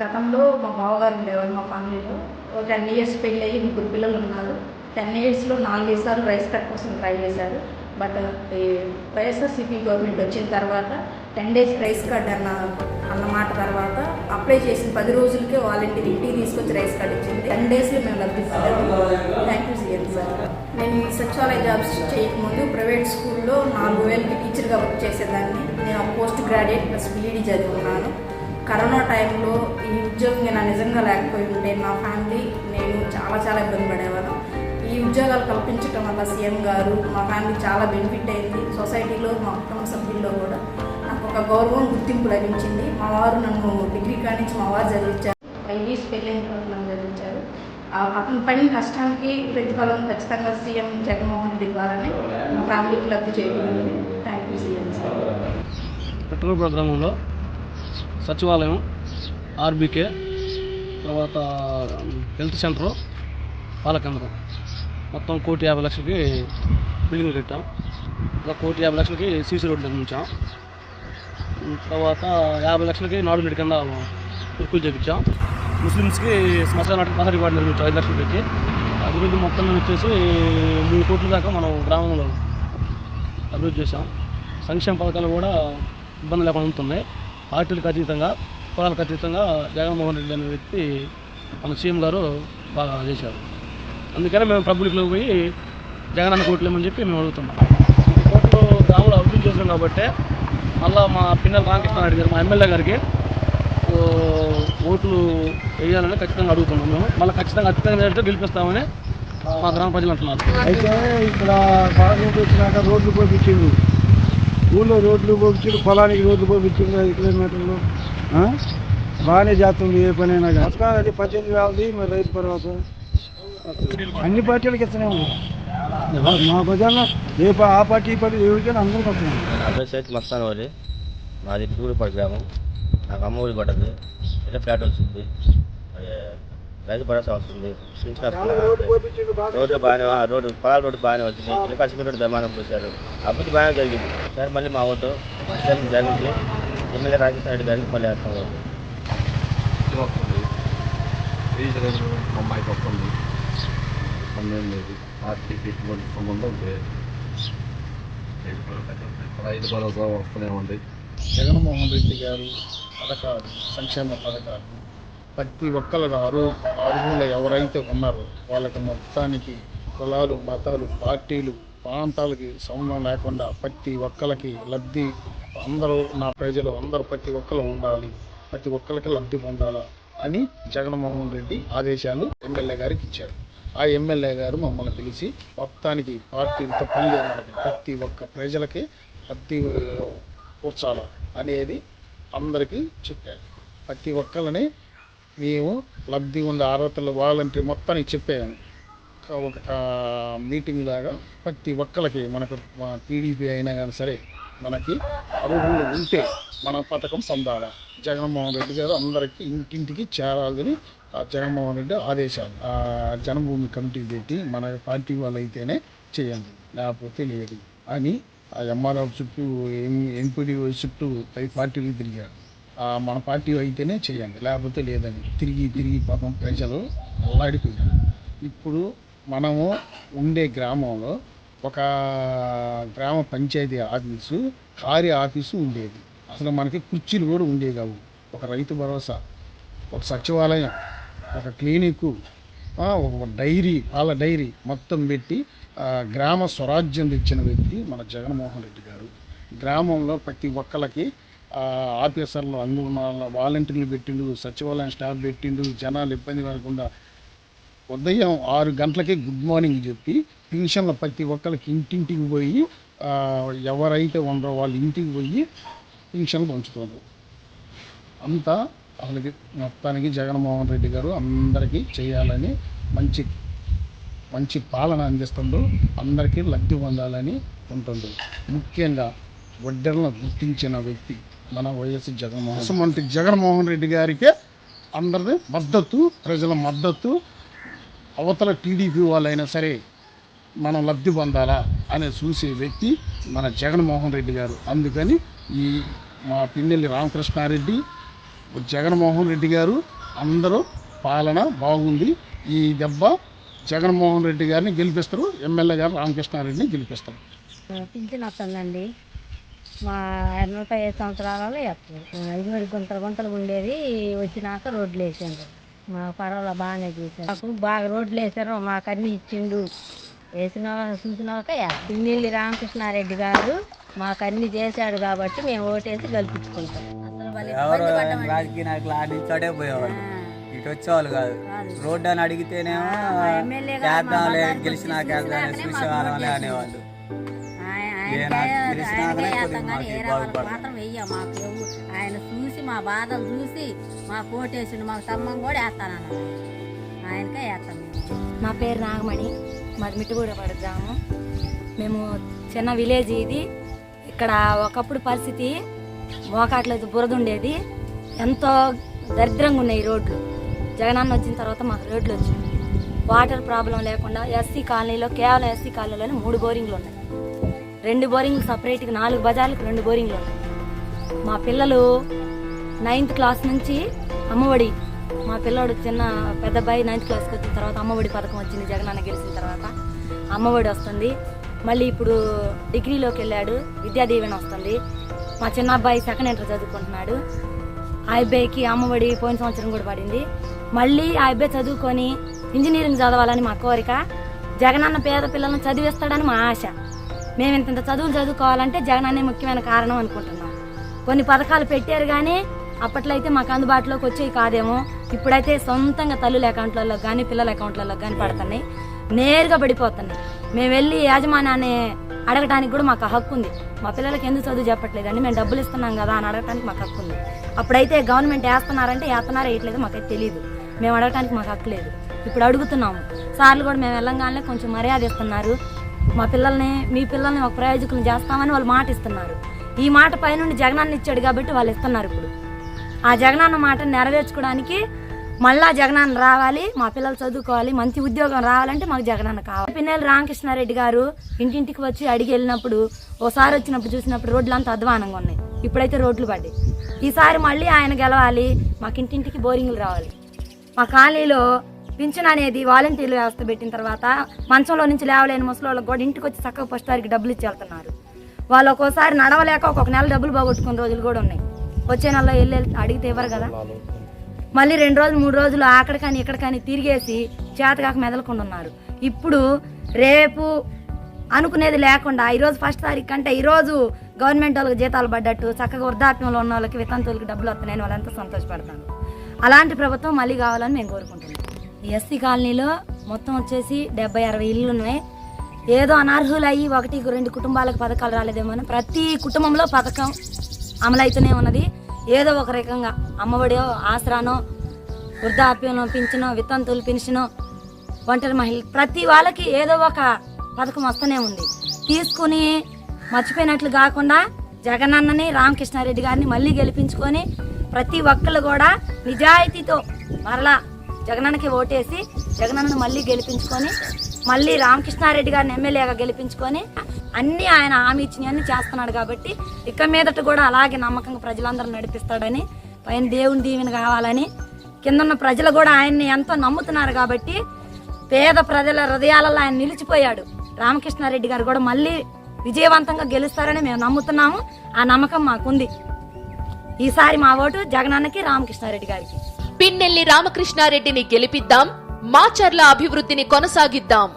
గతంలో మా బావగారు ఉండేవారు మా ఫ్యామిలీలో ఒక టెన్ ఇయర్స్ పెళ్ళి అయ్యి ముగ్గురు పిల్లలు ఉన్నారు. టెన్ ఇయర్స్లో నాలుగు సార్లు రైస్ కట్ కోసం ట్రై చేశారు. బట్ ఈ వైఎస్ఆర్సీపీ గవర్నమెంట్ వచ్చిన తర్వాత టెన్ డేస్ రైస్ కార్డ్ అన్న అన్నమాట తర్వాత అప్లై చేసిన పది రోజులకే వాలంటీర్ ఇంటికి తీసుకొచ్చి రైస్ కార్డ్ ఇచ్చింది. టెన్ డేస్లో మేము లబ్ధి థ్యాంక్ యూ సీఎం సార్ నేను ఈ సచివాలయ జాబ్స్ చేయకముందు ప్రైవేట్ స్కూల్లో నాలుగు వేలకి టీచర్గా వర్క్ చేసేదాన్ని. నేను పోస్ట్ గ్రాడ్యుయేట్ ప్లస్ బీఈడీ చదివి ఉన్నాను కరోనా టైంలో ఈ ఉద్యోగం లేకపోయి ఉంటే నా ఫ్యామిలీ నేను చాలా చాలా ఇబ్బంది పడేవాళ్ళం ఈ ఉద్యోగాలు కల్పించడం వల్ల సీఎం గారు మా ఫ్యామిలీ చాలా బెనిఫిట్ అయింది. సొసైటీలో మా కుటుంబ సభ్యుల్లో కూడా నాకు ఒక గౌరవం గుర్తింపు లభించింది. మా వారు నన్ను డిగ్రీ కానించి మా వారు చదివించారు. ఫైవ్ ఇయర్స్ పెళ్ళైన తర్వాత నన్ను చదివించారు. అతని పడిన కష్టానికి ప్రతిఫలం ఖచ్చితంగా సీఎం జగన్మోహన్ రెడ్డి ద్వారానే మా ఫ్యామిలీకి లబ్ధి చేయగలిగింది thank you CM sir petrol ప్రోగ్రాంలో సచివాలయం ఆర్బీకే తర్వాత హెల్త్ సెంటరు పాలకేంద్రం మొత్తం కోటి యాభై లక్షలకి బిల్డింగ్ కట్టాం. ఇంకా కోటి యాభై లక్షలకి సీసీ రోడ్డు నిర్మించాం. తర్వాత యాభై లక్షలకి నాడు నీటి కింద ఉరుకులు చేపించాం. ముస్లిమ్స్కి శ్మశానానికి పదహారు వార్డు నిర్మించాం ఐదు లక్షలు పెట్టి అభివృద్ధి మొత్తం వచ్చేసి మూడు కోట్ల దాకా మనం గ్రామంలో అభివృద్ధి చేశాం. సంక్షేమ పథకాలు కూడా ఇబ్బంది లేకుండా ఉంటున్నాయి. పార్టీలకు అతీతంగా కులాలకు అతీతంగా జగన్మోహన్ రెడ్డి అనే వ్యక్తి మన సీఎం గారు బాగా చేశారు. అందుకనే మేము పబ్లిక్లోకి పోయి జగన్ అన్న కోట్లేమని చెప్పి మేము అడుగుతున్నాం. కోట్లు గ్రామంలో అభివృద్ధి చేసాం కాబట్టి మళ్ళా మా పిన్నెల రామకృష్ణారెడ్డి గారు మా ఎమ్మెల్యే గారికి ఓట్లు వేయాలని ఖచ్చితంగా అడుగుతున్నాం మేము. మళ్ళీ ఖచ్చితంగా ఖచ్చితంగా గెలిపిస్తామని మా గ్రామ ప్రజలు అంటున్నారు. అయితే ఇక్కడ గవర్నమెంట్ వచ్చినాక రోడ్లు పోపించిండు ఊళ్ళో రోడ్లు పోపించిండు పొలానికి రోడ్లు పోపించిండు ఐదు కిలోమీటర్లు బాగానే చేస్తుంది ఏ పనైనా కానీ. పద్దెనిమిది వేలది మరి రైతు భరోసా. అన్ని పార్టీలకు ఇస్తూనే ఉంది మా ప్రజల్లో ఏ ఆ పార్టీ ఈ పార్టీ ఎవరికైనా అందరికీ అబ్బాయి సైత్ మస్తాన్ వారి మాది టూరుపాడు గ్రామం. నాకు అమ్మ ఊరి పడ్డది. ఇట్లా ఫ్లాట్ వస్తుంది. రైతు భరోసా వస్తుంది. రోడ్డు బాగానే రోడ్డు పొలాల రోడ్డు బాగానే వచ్చింది. ఇంకా కశ్మీర్ రోడ్డు ధర్మానం పోశారు అభివృద్ధి బాగానే జరిగింది. సార్ మళ్ళీ మా సీఎం జరిగింది ఎమ్మెల్యే రాజేశ్వర రెడ్డి గారికి రీజనల్ అమ్మాయికి వస్తుంది సంబంధం లేదు పార్టీకి ఎటువంటి సంబంధం లేదు రైతు భరోసా- వస్తూనే ఉంది. జగన్మోహన్ రెడ్డి గారు పథకాలు సంక్షేమ పథకాలు ప్రతి ఒక్కరు అరు అర్హులు ఎవరైతే ఉన్నారో వాళ్ళకి మొత్తానికి కులాలు మతాలు పార్టీలు ప్రాంతాలకి సంబంధం లేకుండా ప్రతి ఒక్కరికి లబ్ధి అందరూ నా ప్రజలు అందరూ ప్రతి ఒక్కరు ఉండాలి. ప్రతి ఒక్కరికి లబ్ధి పొందాలా అని జగన్మోహన్ రెడ్డి ఆదేశాలు ఎమ్మెల్యే గారికి ఇచ్చారు. ఆ ఎమ్మెల్యే గారు మమ్మల్ని పిలిచి మొత్తానికి పార్టీలతో పని లేదు ప్రతి ఒక్క ప్రజలకి లబ్ధి కూర్చాల అనేది అందరికీ చెప్పారు. ప్రతి ఒక్కరిని మేము లబ్ధి ఉండే అర్హతలు వాలంటీర్ మొత్తానికి చెప్పాను. ఒక- మీటింగ్ లాగా ప్రతి ఒక్కరికి మనకు టీడీపీ అయినా కానీ సరే మనకి అర్హులు ఉంటే మన పథకం సందాల జగన్మోహన్ రెడ్డి గారు అందరికీ ఇంటింటికి చేరాలని జగన్మోహన్ రెడ్డి ఆదేశాలు. జన్మభూమి కమిటీ పెట్టి మన పార్టీ వాళ్ళు అయితేనే చేయండి. లేకపోతే లేదు అని ఆ ఎంఆర్ఆర్ చుట్టూ ఎం ఎంపీడీఓ చుట్టూ పై పార్టీలు తిరిగారు. మన పార్టీ అయితేనే చేయండి. లేకపోతే లేదని తిరిగి తిరిగి పాపం ప్రజలు అల్లాడిపోయారు. ఇప్పుడు మనము ఉండే గ్రామంలో ఒక గ్రామ పంచాయతీ ఆఫీసు కార్య ఆఫీసు ఉండేది. అసలు మనకి కుర్చీలు కూడా ఉండేవి కావు ఒక రైతు భరోసా ఒక సచివాలయం ఒక క్లినిక్ ఒక డైరీ పాల డైరీ మొత్తం పెట్టి గ్రామ స్వరాజ్యం తెచ్చిన వ్యక్తి మన జగన్మోహన్ రెడ్డి గారు. గ్రామంలో ప్రతి ఒక్కరికి ఆఫీసర్లు అందులో వాలంటీర్లు పెట్టిండు సచివాలయం స్టాఫ్ పెట్టిండు జనాలు ఇబ్బంది పడకుండా ఉదయం ఆరు గంటలకే గుడ్ మార్నింగ్ చెప్పి పెన్షన్ల ప్రతి ఒక్కరికి ఇంటింటికి పోయి ఎవరైతే ఉండరో వాళ్ళ ఇంటికి పోయి పెన్షన్లు పంచుతున్నారు అంతా వాళ్ళకి మొత్తానికి జగన్మోహన్ రెడ్డి గారు అందరికీ చేయాలని మంచి మంచి పాలన అందిస్తుండ్రు అందరికీ లబ్ధి పొందాలని ఉంటుంది ముఖ్యంగా వడ్డెలను గుర్తించిన వ్యక్తి మన వైఎస్ జగన్మోహన్. వంటి జగన్మోహన్ రెడ్డి గారికే అందరిది మద్దతు ప్రజల మద్దతు అవతల టీడీపీ వాళ్ళైనా సరే మనం లబ్ధి పొందాలా అని చూసే వ్యక్తి మన జగన్మోహన్ రెడ్డి గారు. అందుకని ఈ మా పిన్నెల్లి రామకృష్ణారెడ్డి జగన్మోహన్ రెడ్డి గారు అందరూ పాలన బాగుంది. ఈ దెబ్బ జగన్మోహన్ రెడ్డి గారిని గెలిపిస్తారు ఎమ్మెల్యే గారు రామకృష్ణారెడ్డిని గెలిపిస్తారు. పింఛన్ వస్తుందండి. మా నలభై ఐదు సంవత్సరాలలో వస్తుంది. ఐదు గుంతలు గుంతలు ఉండేది వచ్చినాక రోడ్లు వేసాను మా పర్వాలేదు బాగానే చేశారు. మాకు బాగా రోడ్లు వేసారు మాకు అన్ని ఇచ్చిండు. వేసిన చూసినాక పిన్నెల్లి రామకృష్ణారెడ్డి గారు మాకు అన్ని చేశాడు కాబట్టి మేము ఓటేసి గెలిపించుకుంటాం. ఎవరు. రాజకీయ నాయకులు ఆడించాడే పోయేవాళ్ళు. ఇటు వచ్చేవాళ్ళు కాదు. రోడ్డు అని అడిగితేనేమో మా చేద్దాంలే అనేవాళ్ళు. ఆయనకే కొద్దిగా మాకు బాగుపడతాం. మా బాధలు చూసి మా కోటేసిండు మాకు సమ్మం కూడా వేస్తానన్న ఆయనకే వేస్తాం మా పేరు నాగమణి మాది మిట్టుగూడ గ్రామం. మేము చిన్న విలేజ్ ఇది. ఇక్కడ ఒకప్పుడు పరిస్థితి మోకాట్లో బురద ఉండేది ఎంతో దరిద్రంగా ఉన్నాయి రోడ్లు. జగనన్న వచ్చిన తర్వాత మాకు రోడ్లు వచ్చింది వాటర్ ప్రాబ్లం లేకుండా ఎస్సీ కాలనీలో కేవలం ఎస్సీ కాలనీలోనే మూడు బోరింగ్లు ఉన్నాయి. రెండు బోరింగ్లు సపరేట్గా నాలుగు బజార్లకు రెండు బోరింగ్లు ఉన్నాయి. మా పిల్లలు నైన్త్ క్లాస్ నుంచి అమ్మఒడి. మా పిల్లోడు చిన్న పెద్ద అబ్బాయి నైన్త్ క్లాస్కి వచ్చిన తర్వాత అమ్మఒడి పథకం వచ్చింది జగనన్న గెలిచిన తర్వాత. అమ్మఒడి వస్తుంది. మళ్ళీ ఇప్పుడు డిగ్రీలోకి వెళ్ళాడు విద్యా దీవెన వస్తుంది. మా చిన్న అబ్బాయి సెకండ్ ఇంటర్ చదువుకుంటున్నాడు. ఆ అబ్బాయికి అమ్మఒడి పోయిన సంవత్సరం కూడా పడింది. మళ్ళీ ఆ అబ్బాయి చదువుకొని ఇంజనీరింగ్ చదవాలని మా కోరిక. జగనన్న పేద పిల్లలను చదివిస్తాడని మా ఆశ. మేము ఇంత ఇంత చదువులు చదువుకోవాలంటే జగనన్నే ముఖ్యమైన కారణం అనుకుంటున్నాం. కొన్ని పథకాలు పెట్టారు కానీ అప్పట్లో అయితే మాకు అందుబాటులోకి వచ్చేవి కాదేమో. ఇప్పుడైతే సొంతంగా తల్లుల అకౌంట్లలో కానీ పిల్లల అకౌంట్లలో కానీ పడుతున్నాయి. నేరుగా పడిపోతున్నాయి. మేము వెళ్ళి యాజమాన్యాన్ని అడగటానికి కూడా మాకు హక్కు ఉంది. మా పిల్లలకి ఎందుకు చదువు చెప్పట్లేదండి? మేము డబ్బులు ఇస్తున్నాం కదా అని అడగటానికి మాకు హక్కు ఉంది. అప్పుడైతే గవర్నమెంట్ వేస్తున్నారంటే వేస్తున్నారో వేయట్లేదు మాకైతే తెలియదు మేము అడగటానికి మాకు హక్కు లేదు. ఇప్పుడు అడుగుతున్నాము. సార్లు కూడా మేము వెళ్ళంగానే కొంచెం మర్యాద ఇస్తున్నారు. మా పిల్లల్ని మీ పిల్లల్ని ఒక ప్రయోజకులు చేస్తామని వాళ్ళు మాట ఇస్తున్నారు. ఈ మాట పైనుండి జగనాన్ని ఇచ్చాడు కాబట్టి వాళ్ళు ఇస్తున్నారు ఇప్పుడు. ఆ జగనన్న మాట నెరవేర్చుకోవడానికి మళ్ళా జగనన్న రావాలి మా పిల్లలు చదువుకోవాలి మంచి ఉద్యోగం రావాలంటే మాకు జగనన్న కావాలి. పిన్నెల్లి రామకృష్ణారెడ్డి గారు ఇంటింటికి వచ్చి అడిగి వెళ్ళినప్పుడు ఓసారి వచ్చినప్పుడు చూసినప్పుడు రోడ్లు అంతా అధ్వానంగా ఉన్నాయి. ఇప్పుడైతే రోడ్లు పడ్డాయి. ఈసారి మళ్ళీ ఆయన గెలవాలి మాకు ఇంటింటికి బోరింగ్లు రావాలి. మా కాలనీలో పింఛన్ అనేది వాలంటీర్ల వ్యవస్థ పెట్టిన తర్వాత మంచంలో నుంచి లేవలేని ముసలి కూడా ఇంటికి వచ్చి చక్కగా పోస్టారికి డబ్బులు ఇచ్చి వెళ్తున్నారు. వాళ్ళు ఒక్కోసారి నడవలేక ఒక్కొక్క నెల డబ్బులు పోగొట్టుకున్న రోజులు కూడా ఉన్నాయి. వచ్చే నెలలో వెళ్ళి అడిగితే ఇవ్వరు కదా. మళ్ళీ రెండు రోజులు మూడు రోజులు అక్కడ కానీ ఇక్కడ కానీ తిరిగేసి చేతకాక మెదలకుండా ఉన్నారు. ఇప్పుడు రేపు అనుకునేది లేకుండా ఈరోజు ఫస్ట్ తారీఖు కంటే ఈరోజు గవర్నమెంట్ వాళ్ళకి జీతాలు పడ్డట్టు చక్కగా వృద్ధాప్యంలో ఉన్న వాళ్ళకి వితంతువులకి డబ్బులు వస్తున్నాయని వాళ్ళంతా సంతోషపడతాను అలాంటి ప్రభుత్వం మళ్ళీ కావాలని మేము కోరుకుంటున్నాం. ఈ ఎస్సీ కాలనీలో మొత్తం వచ్చేసి డెబ్బై అరవై ఇళ్ళు ఉన్నాయి. ఏదో అనర్హులయ్యి ఒకటి రెండు కుటుంబాలకు పథకాలు రాలేదేమో అని ప్రతి కుటుంబంలో పథకం అమలైతూనే ఉన్నది. ఏదో ఒక రకంగా అమ్మఒడో ఆసరానో వృద్ధాప్యనో పింఛనో వితంతులు పెన్షనో ఒంటరి మహిళ ప్రతి వాళ్ళకి ఏదో ఒక పథకం వస్తూనే ఉంది. తీసుకుని మర్చిపోయినట్లు కాకుండా జగనన్నని రామకృష్ణారెడ్డి గారిని మళ్ళీ గెలిపించుకొని ప్రతి ఒక్కళ్ళు కూడా నిజాయితీతో మరలా జగనన్నకి ఓటేసి జగనన్నను మళ్ళీ గెలిపించుకొని మళ్ళీ రామకృష్ణారెడ్డి గారిని ఎమ్మెల్యేగా గెలిపించుకొని అన్ని ఆయన హామీ ఇచ్చినవన్నీ చేస్తున్నాడు కాబట్టి ఇక మీదట కూడా అలాగే నమ్మకంగా ప్రజలందరూ నడిపిస్తాడని పైన దేవుని దీవెన కావాలని కిందన్న ప్రజలు కూడా ఆయన్ని ఎంతో నమ్ముతున్నారు కాబట్టి పేద ప్రజల హృదయాలలో ఆయన నిలిచిపోయాడు. రామకృష్ణారెడ్డి గారు కూడా మళ్ళీ విజయవంతంగా గెలుస్తారని మేము నమ్ముతున్నాము. ఆ నమ్మకం మాకుంది. ఈసారి మా ఓటు జగనన్నకి రామకృష్ణారెడ్డి గారికి. పిన్నెల్లి రామకృష్ణారెడ్డిని గెలిపిద్దాం. మాచర్ల అభివృద్ధిని కొనసాగిద్దాం.